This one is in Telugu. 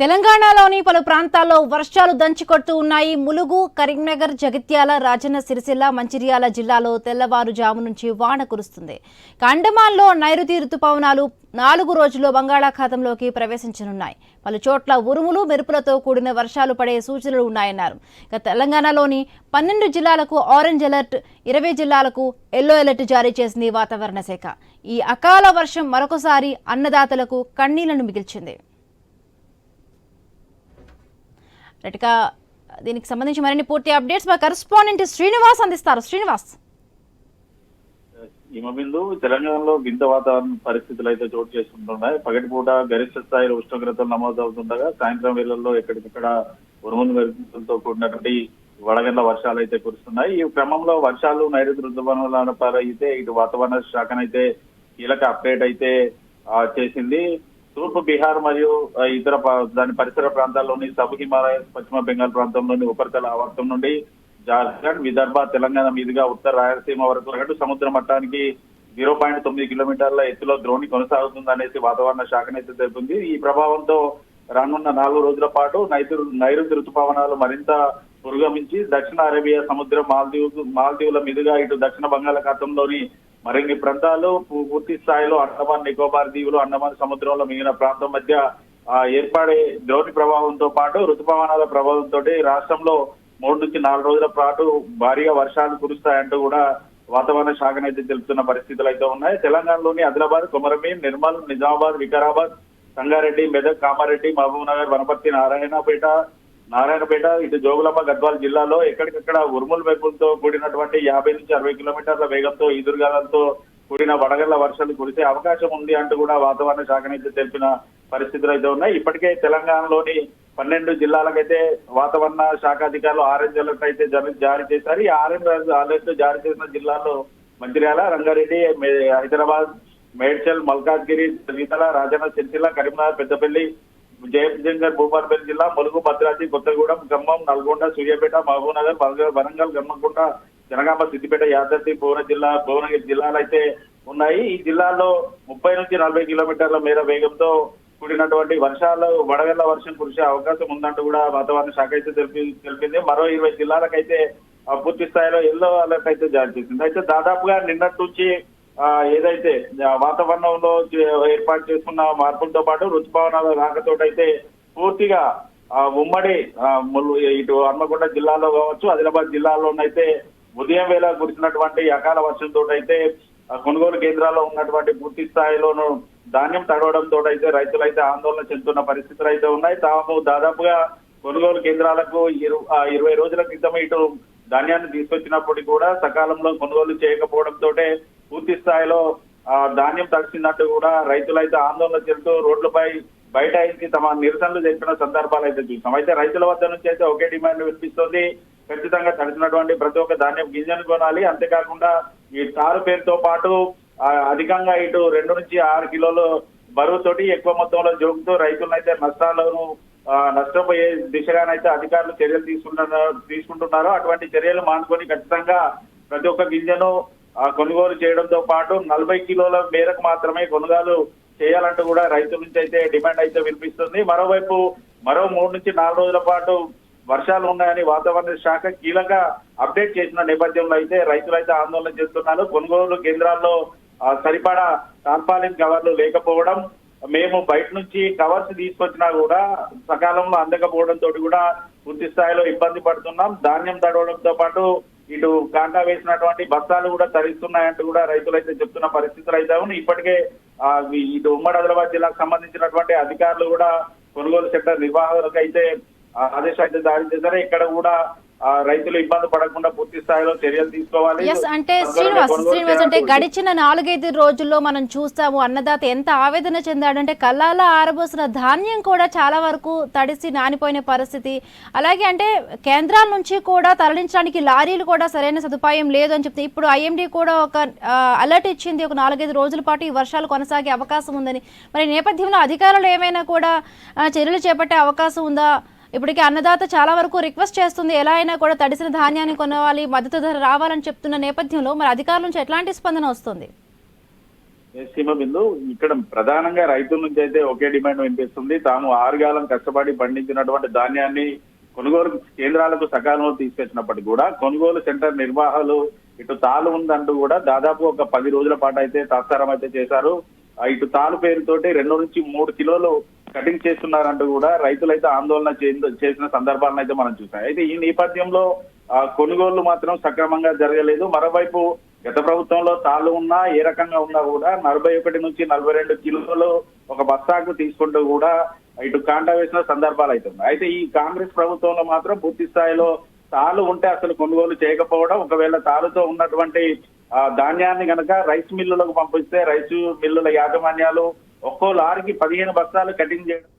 తెలంగాణలోని పలు ప్రాంతాల్లో వర్షాలు దంచుకొడుతూ ఉన్నాయి. ములుగు కరీంనగర్ జగిత్యాల రాజన్న సిరిసిల్ల మంచిర్యాల జిల్లాలో తెల్లవారుజాము నుంచి వాన కురుస్తుంది. కండమాన్లో నైరుతి రుతుపవనాలు నాలుగు రోజుల్లో బంగాళాఖాతంలోకి ప్రవేశించనున్నాయి. పలు చోట్ల ఉరుములు మెరుపులతో కూడిన వర్షాలు పడే సూచనలు ఉన్నాయన్నారు. ఇక తెలంగాణలోని పన్నెండు జిల్లాలకు ఆరెంజ్ అలర్ట్ ఇరవై జిల్లాలకు ఎల్లో అలర్ట్ జారీ చేసింది వాతావరణ శాఖ. ఈ అకాల వర్షం మరొకసారి అన్నదాతలకు కన్నీళ్ళను మిగిల్చింది. రైట్గా దీనికి సంబంధించి మరిన్ని పూర్తి అప్డేట్స్ మా కరెస్పాండెంట్ శ్రీనివాస్ అందిస్తారు. శ్రీనివాస్. హిమబిందు తెలంగాణలో వింత వాతావరణ పరిస్థితులు అయితే చోటు చేసుకుంటున్నాయి. పగటిపూట గరిష్ట స్థాయిలో ఉష్ణోగ్రతలు నమోదవుతుండగా సాయంత్రం వేళల్లో ఎక్కడికక్కడ ఉరుములు మెరుపులతో కూడినటువంటి వడగండ్ల వర్షాలు అయితే కురుస్తున్నాయి. ఈ క్రమంలో వర్షాలు నైరుతి రుతుపవనాల అయితే ఇటు వాతావరణ శాఖనైతే కీలక అప్డేట్ అయితే చేసింది. తూర్పు బీహార్ మరియు ఇతర దాని పరిసర ప్రాంతాల్లోని సబ్ హిమాలయస్ పశ్చిమ బెంగాల్ ప్రాంతంలోని ఉపరితల ఆవర్తం నుండి జార్ఖండ్ విదర్భ తెలంగాణ మీదుగా ఉత్తర రాయలసీమ వరకు సగటు సముద్ర మట్టానికి జీరో పాయింట్ తొమ్మిది కిలోమీటర్ల ఎత్తులో ద్రోణి కొనసాగుతుంది అనేసి వాతావరణ శాఖనైతే తెలిపింది. ఈ ప్రభావంతో రానున్న నాలుగు రోజుల పాటు నైరు నైరుతి ఋతుపవనాలు మరింత పురోగమించి దక్షిణ అరేబియా సముద్రం మాల్దీవ్ మాల్దీవుల మీదుగా ఇటు దక్షిణ బంగాళాఖాతంలోని మరిన్ని ప్రాంతాలు పూర్తి స్థాయిలో అండమాన్ నికోబార్ దీవులు అండమాన్ సముద్రంలో మిగిలిన ప్రాంతం మధ్య ఏర్పడే ద్రోణి ప్రభావంతో పాటు ఋతుపవనాల ప్రభావంతో రాష్ట్రంలో మూడు నుంచి నాలుగు రోజుల పాటు భారీగా వర్షాలు కురుస్తాయంటూ కూడా వాతావరణ శాఖనైతే తెలుపుతున్న పరిస్థితులు అయితే ఉన్నాయి. తెలంగాణలోని ఆదిలాబాద్ కొమరమీన్ నిర్మల్ నిజామాబాద్ వికారాబాద్ సంగారెడ్డి మెదక్ కామారెడ్డి మహబూబ్ నగర్ వనపర్తి నారాయణపేట నారాయణపేట ఇటు జోగులాంబ గద్వాల జిల్లాలో ఎక్కడికక్కడ ఉరుముల మెరుపులతో కూడినటువంటి యాభై నుంచి అరవై కిలోమీటర్ల వేగంతో ఈదురుగాలతో కూడిన వడగళ్ళ వర్షాలు కురిసే అవకాశం ఉంది అంటూ కూడా వాతావరణ శాఖనైతే తెలిపిన పరిస్థితులు అయితే ఉన్నాయి. ఇప్పటికే తెలంగాణలోని పన్నెండు జిల్లాలకైతే వాతావరణ శాఖ అధికారులు ఆరెంజ్ అలర్ట్ అయితే జారీ చేశారు. ఈ ఆరెంజ్ అలర్ట్ జారీ చేసిన జిల్లాల్లో మంచిర్యాల రంగారెడ్డి మే- హైదరాబాద్ మేడ్చల్ మల్కాజ్గిరి శ్రీతల రాజన్న సిరిసిల్ల కరీంనగర్ పెద్దపల్లి జయశంకర్ భూపాలపల్లి జిల్లా ములుగు భద్రాద్రి కొత్తగూడెం ఖమ్మం నల్గొండ సూర్యాపేట మహబూబ్నగర్ వరంగల్- వరంగల్ గమ్మకుంట జనగామ సిద్దిపేట యాదాద్రి భువన జిల్లా భువనగిరి జిల్లాలు అయితే ఉన్నాయి. ఈ జిల్లాల్లో ముప్పై నుంచి నలభై కిలోమీటర్ల మేర వేగంతో కూడినటువంటి వర్షాలు వడగళ్ళ వర్షం కురిసే అవకాశం ఉందంటూ కూడా వాతావరణ శాఖ అయితే తెలిపి తెలిపింది. మరో ఇరవై జిల్లాలకైతే పూర్తి స్థాయిలో ఎల్లో అలర్ట్ అయితే జారీ చేసింది. అయితే దాదాపుగా నిన్నటి నుంచి ఏదైతే వాతావరణంలో ఏర్పాటు చేసుకున్న మార్పులతో పాటు రుతుపవనాల రాకతోటైతే పూర్తిగా ఆ, ఉమ్మడి ఇటు హన్మకొండ జిల్లాలో కావచ్చు ఆదిలాబాద్ జిల్లాలోనైతే ఉదయం వేళ కురిసినటువంటి అకాల వర్షంతో అయితే కొనుగోలు కేంద్రాల్లో ఉన్నటువంటి పూర్తి స్థాయిలోను ధాన్యం తడవడంతో అయితే రైతులు అయితే ఆందోళన చెందుతున్న పరిస్థితులు అయితే ఉన్నాయి. తాము దాదాపుగా కొనుగోలు కేంద్రాలకు ఇరు- ఆ, ఇరవై రోజుల క్రితం ఇటు ధాన్యాన్ని తీసుకొచ్చినప్పటికీ కూడా సకాలంలో కొనుగోలు చేయకపోవడంతో పూర్తి స్థాయిలో ధాన్యం తడిచినట్టు కూడా రైతులు అయితే ఆందోళన చెందుతూ రోడ్లపై బైఠాయించి తమ నిరసనలు తెలిపిన సందర్భాలు అయితే చూసాం. అయితే రైతుల వద్ద నుంచి అయితే ఒకే డిమాండ్ వినిపిస్తోంది. ఖచ్చితంగా తడిచినటువంటి ప్రతి ఒక్క ధాన్యం గింజను కొనాలి. అంతేకాకుండా ఈ తారు పేరుతో పాటు అధికంగా ఇటు రెండు నుంచి ఆరు కిలోలు బరువుతోటి ఎక్కువ మొత్తంలో జోకుతూ రైతులనైతే నష్టాలను నష్టపోయే దిశగానైతే అధికారులు చర్యలు తీసుకుంటున్నారు తీసుకుంటున్నారు అటువంటి చర్యలు మానుకొని ఖచ్చితంగా ప్రతి ఒక్క గింజను కొనుగోలు చేయడంతో పాటు నలభై కిలోల మేరకు మాత్రమే కొనుగోలు చేయాలంటూ కూడా రైతుల నుంచి అయితే డిమాండ్ అయితే వినిపిస్తుంది. మరోవైపు మరో మూడు నుంచి నాలుగు రోజుల పాటు వర్షాలు ఉన్నాయని వాతావరణ శాఖ కీలక అప్డేట్ చేసిన నేపథ్యంలో అయితే రైతులు అయితే ఆందోళన చేస్తున్నారు కొనుగోలు కేంద్రాల్లో సరిపడా టార్పాలిన్ కవర్లు లేకపోవడం మేము బయట నుంచి కవర్స్ తీసుకొచ్చినా కూడా సకాలంలో అందకపోవడంతో కూడా పూర్తి స్థాయిలో ఇబ్బంది పడుతున్నాం. ధాన్యం తడవడంతో పాటు ఇటు కాంటా వేసినటువంటి బస్తాలు కూడా తరిస్తున్నాయంటూ కూడా రైతులు అయితే చెప్తున్న పరిస్థితులు అయితే ఉన్నాయి. ఇప్పటికే ఆ, ఇటు ఉమ్మడి ఆదిలాబాద్ జిల్లాకు సంబంధించినటువంటి అధికారులు కూడా కొనుగోలు సెక్టర్ నిర్వాహకులకు అయితే ఆ, ఆదేశాలు అయితే జారీ చేశారు. ఇక్కడ కూడా రైతులు ఇబ్బంది పడకుండా పూర్తి స్థాయిలో చర్యలు తీసుకోవాలి. ఎస్ అంటే శ్రీనివాస్ శ్రీనివాస్ అంటే గడిచిన నాలుగైదు రోజుల్లో మనం చూస్తాము అన్నదాత ఎంత ఆవేదన చెందాడంటే కళ్ళాల ఆరబోసిన ధాన్యం కూడా చాలా వరకు తడిసి నానిపోయిన పరిస్థితి. అలాగే అంటే కేంద్రాల నుంచి కూడా తరలించడానికి లారీలు కూడా సరైన సదుపాయం లేదు అని చెప్తే ఇప్పుడు ఐఎండీ కూడా ఒక అలర్ట్ ఇచ్చింది ఒక నాలుగైదు రోజుల పాటు ఈ వర్షాలు కొనసాగే అవకాశం ఉందని. మరి నేపథ్యంలో అధికారులు ఏమైనా కూడా చర్యలు చేపట్టే అవకాశం ఉందా? ఇప్పటికీ అన్నదాత చాలా వరకు రిక్వెస్ట్ చేస్తుంది ఎలా అయినా కూడా తడిసిన ధాన్యాన్ని కొనవాలి మద్దతు ధర రావాలని చెప్తున్న నేపథ్యంలో మరి అధికారుల నుంచి ఎట్లాంటి స్పందన వస్తుంది? సీమబిందు ఇక్కడ ప్రధానంగా రైతుల నుంచి అయితే ఒకే డిమాండ్ వినిపిస్తుంది. తాము ఆరుగాలం కష్టపడి పండించినటువంటి ధాన్యాన్ని కొనుగోలు కేంద్రాలకు సకాలంలో తీసుకొచ్చినప్పటికీ కూడా కొనుగోలు సెంటర్ నిర్వాహాలు ఇటు తాలు ఉందంటూ కూడా దాదాపు ఒక పది రోజుల పాటు అయితే తాత్సారం అయితే చేశారు. ఇటు తాలు పేరుతోటి రెండు నుంచి మూడు కిలోలు కటింగ్ చేస్తున్నారంటూ కూడా రైతులైతే ఆందోళన చేసిన సందర్భాలను అయితే మనం చూసాం. అయితే ఈ నేపథ్యంలో ఆ, కొనుగోళ్ళు మాత్రం సక్రమంగా జరగలేదు. మరోవైపు గత ప్రభుత్వంలో తాళ్ళు ఉన్నా ఏ రకంగా ఉన్నా కూడా నలభై ఒకటి నుంచి నలభై రెండు కిలోలు ఒక బస్తాకు తీసుకుంటూ కూడా ఇటు కాంటా వేసిన సందర్భాలు అయితే ఉన్నాయి. అయితే ఈ కాంగ్రెస్ ప్రభుత్వంలో మాత్రం పూర్తి స్థాయిలో తాళ్ళు ఉంటే అసలు కొనుగోలు చేయకపోవడం ఒకవేళ తాళుతో ఉన్నటువంటి ధాన్యాన్ని గనక రైస్ మిల్లులకు పంపిస్తే రైస్ మిల్లుల యాజమాన్యాలు ఒక్కో లారీకి పదిహేను బస్తాలు కటింగ్ చేయడం